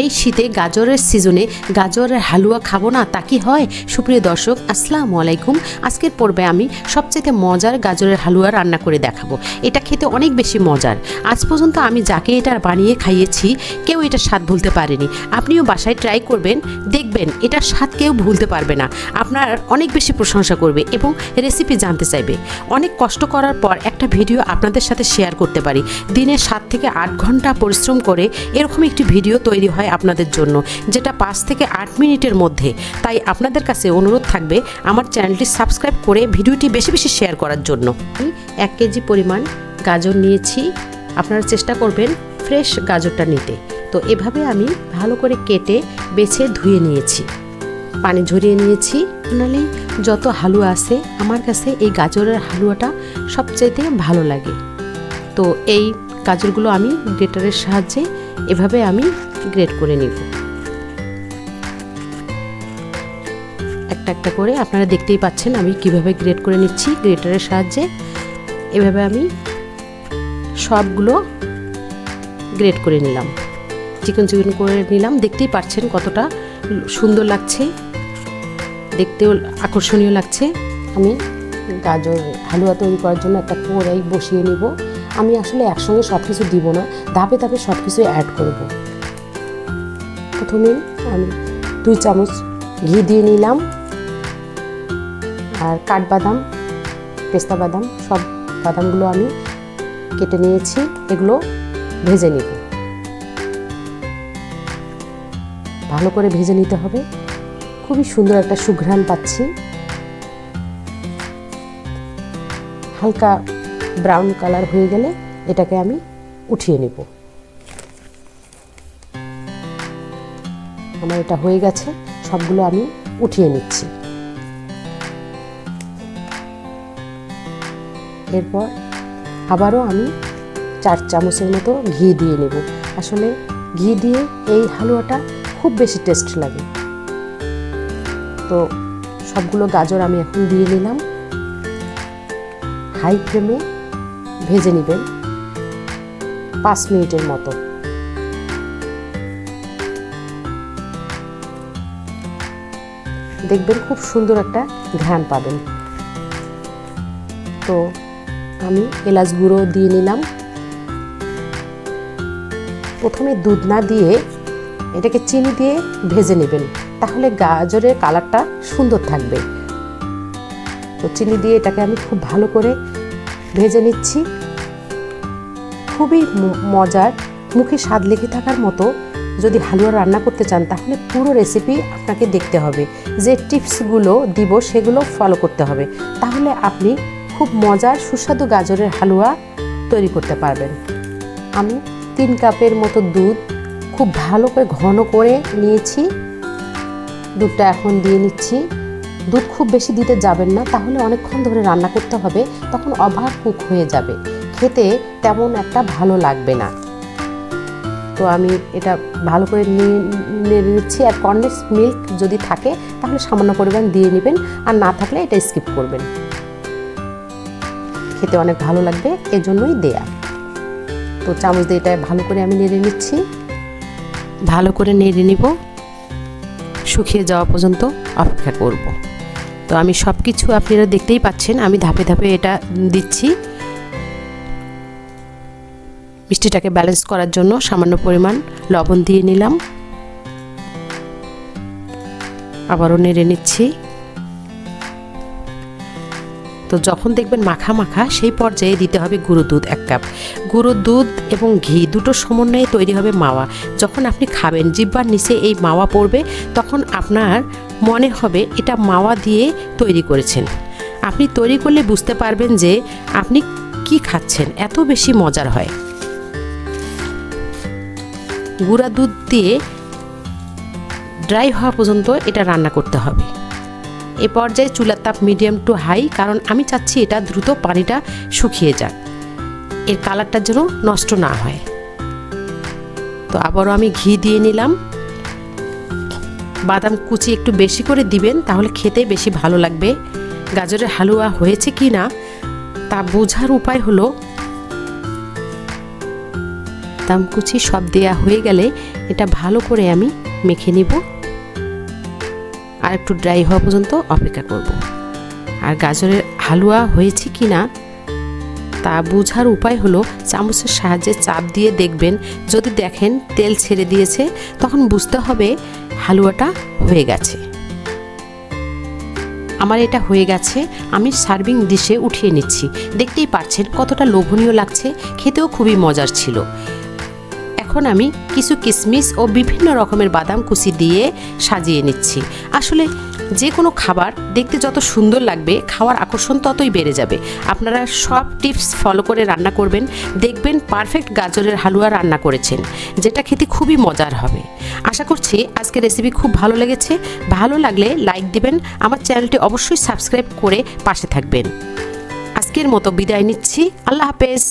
এই শীতে গাজরের সিজনে গাজরের হালুয়া খাব না, তা কি হয়? সুপ্রিয় দর্শক, আসসালামু আলাইকুম। আজকের পর্বে আমি সবচেয়ে মজার গাজরের হালুয়া রান্না করে দেখাবো। এটা খেতে অনেক বেশি মজার। আজ পর্যন্ত আমি যাকে এটা বানিয়ে খাইয়েছি, কেউ এটা স্বাদ ভুলতে পারেনি। আপনিও বাসায় ট্রাই করবেন, দেখবেন এটা স্বাদ কেউ ভুলতে পারবে না। আপনার অনেক বেশি প্রশংসা করবে এবং রেসিপি জানতে চাইবে। অনেক কষ্ট করার পর একটা ভিডিও আপনাদের সাথে শেয়ার করতে পারি। দিনে সাত থেকে আট ঘণ্টা পরিশ্রম করে এরকম একটি ভিডিও তৈরি হয়। আপনাদের জন্য, যেটা পাঁচ থেকে আট মিনিটের মধ্যে। তাই আপনাদের কাছে অনুরোধ থাকবে আমার চ্যানেলটি সাবস্ক্রাইব করে ভিডিওটি বেশি বেশি শেয়ার করার জন্য। এক কেজি পরিমাণ গাজর নিয়েছি। আপনারা চেষ্টা করবেন ফ্রেশ গাজরটা নিতে। তো এভাবে আমি ভালো করে কেটে, বেছে ধুয়ে নিয়েছি। পানি ঝরিয়ে নিয়েছি। নাহলে যত হালুয়া আছে, আমার কাছে এই গাজরের হালুয়াটা সবচাইতে ভালো লাগে। তো এই গাজরগুলো আমি গ্রেটারের সাহায্যে এভাবে আমি গ্রেট করে নিব। একটা একটা করে আপনারা দেখতেই পাচ্ছেন আমি কীভাবে গ্রেট করে নিচ্ছি গ্রেটারের সাহায্যে। এভাবে আমি সবগুলো গ্রেট করে নিলাম। চিকন চিকন করে নিলাম, দেখতেই পাচ্ছেন কতটা সুন্দর লাগছে। দেখতেও আকর্ষণীয় লাগছে। আমি গাজর হালুয়া তৈরি করার জন্য একটা কড়াই বসিয়ে নিব। আমি আসলে একসঙ্গে সব কিছু দিব না, ধাপে ধাপে সব কিছু অ্যাড করব। প্রথমে আমি দুই চামচ ঘি দিয়ে নিলাম। আর কাঠবাদাম, পেস্তা বাদাম, সব বাদামগুলো আমি কেটে নিয়েছি। এগুলো ভেজে নিব। ভালো করে ভেজে নিতে হবে। খুবই সুন্দর একটা সুঘ্রাণ পাচ্ছি। হালকা ব্রাউন কালার হয়ে গেলে এটাকে আমি উঠিয়ে নেব। আমার এটা হয়ে গেছে, সবগুলো আমি উঠিয়ে নিচ্ছি। এরপর আবারও আমি চার চামচের মতো ঘি দিয়ে নেব। আসলে ঘি দিয়ে এই হালুয়াটা খুব বেশি টেস্ট লাগে। তো সবগুলো গাজর আমি এখন দিয়ে নিলাম। হাই ফ্লেমে ভেজে নেবেন পাঁচ মিনিটের মতো। দেখবেন খুব সুন্দর একটা ঘ্রাণ পাবেন। তো আমি এলাচ গুঁড়ো দিয়ে নিলাম। প্রথমে দুধ না দিয়ে এটাকে চিনি দিয়ে ভেজে নেবেন, তাহলে গাজরের কালারটা সুন্দর থাকবে। তো চিনি দিয়ে এটাকে আমি খুব ভালো করে ভেজে নিচ্ছি। খুবই মজার, মুখে স্বাদ লেগে থাকার মতো যদি হালুয়া রান্না করতে চান, তাহলে পুরো রেসিপি আপনাকে দেখতে হবে। যে টিপসগুলো দিব, সেগুলো ফলো করতে হবে। তাহলে আপনি খুব মজার সুস্বাদু গাজরের হালুয়া তৈরি করতে পারবেন। আমি তিন কাপের মতো দুধ খুব ভালো করে ঘন করে নিয়েছি। দুধটা এখন দিয়ে নিচ্ছি। দুধ খুব বেশি দিতে যাবেন না, তাহলে অনেকক্ষণ ধরে রান্না করতে হবে, তখন অভার কুক হয়ে যাবে। খেতে তেমন একটা ভালো লাগবে না। তো আমি এটা ভালো করে নিয়ে নিচ্ছি। আর কর্নেস মিল্ক যদি থাকে, তাহলে সামান্য পরিমাণ দিয়ে নেবেন। আর না থাকলে এটা স্কিপ করবেন। খেতে অনেক ভালো লাগবে, এজন্যই দেয়া। তো চামচ দিয়ে এটা ভালো করে আমি নেড়ে নিচ্ছি। ভালো করে নেড়ে নিব। শুকিয়ে যাওয়া পর্যন্ত অপেক্ষা করব। তো আমি সব কিছু আপনারা দেখতেই পাচ্ছেন, আমি ধাপে ধাপে এটা দিচ্ছি। মিষ্টিটাকে ব্যালেন্স করার জন্য সামান্য পরিমাণ লবণ দিয়ে নিলাম। আবারও নেড়ে নিচ্ছি। তো যখন দেখবেন মাখা মাখা, সেই পর্যায়ে দিতে হবে গুঁড়ো দুধ এক কাপ। গুঁড়ো দুধ এবং ঘি দুটো সমন্বয়ে তৈরি হবে মাওয়া। যখন আপনি খাবেন, জিব্বার নিচে এই মাওয়া পড়বে, তখন আপনার মনে হবে এটা মাওয়া দিয়ে তৈরি করেছেন। আপনি তৈরি করলে বুঝতে পারবেন যে আপনি কি খাচ্ছেন, এত বেশি মজার হয়। গুঁড়া দুধ দিয়ে ড্রাই হওয়া পর্যন্ত এটা রান্না করতে হবে। এ পর্যায়ে চুলার তাপ মিডিয়াম টু হাই কারণ আমি চাচ্ছি এটা দ্রুত পানিটা শুকিয়ে যাক। এর কালারটা যেন নষ্ট না হয়। তো আবারও আমি ঘি দিয়ে নিলাম। বাদাম কুচি একটু বেশি করে দিবেন, তাহলে খেতে বেশি ভালো লাগবে। গাজরের হালুয়া হয়েছে কি না তা বোঝার উপায় হলো বাদাম কুচি সব দেয়া হয়ে গেলে এটা ভালো করে আমি মেখে নিব। আর একটু ড্রাই হওয়া পর্যন্ত অপেক্ষা করব। আর গাজরের হালুয়া হয়েছে কি না, তা বোঝার উপায় হলো চামচের সাহায্যে চাপ দিয়ে দেখবেন। যদি দেখেন তেল ছেড়ে দিয়েছে, তখন বুঝতে হবে হালুয়াটা হয়ে গেছে। আমার এটা হয়ে গেছে, আমি সার্ভিং ডিশে উঠিয়ে নিচ্ছি। দেখতেই পাচ্ছেন কতটা লোভনীয় লাগছে, খেতেও খুবই মজার ছিল। এখন আমি কিছু কিশমিশ ও বিভিন্ন রকমের বাদাম কুচি দিয়ে সাজিয়ে নিচ্ছি। আসলে যে কোনো খাবার দেখতে যত সুন্দর লাগবে, খাওয়ার আকর্ষণ ততই বেড়ে যাবে। আপনারা সব টিপস ফলো করে রান্না করবেন। দেখবেন পারফেক্ট গাজরের হালুয়া রান্না করেছেন, যেটা খেতে খুবই মজার হবে। আশা করছি আজকের রেসিপি খুব ভালো লেগেছে। ভালো লাগলে লাইক দিবেন। আমার চ্যানেলটি অবশ্যই সাবস্ক্রাইব করে পাশে থাকবেন। আজকের মতো বিদায় নিচ্ছি। আল্লাহ হাফেজ।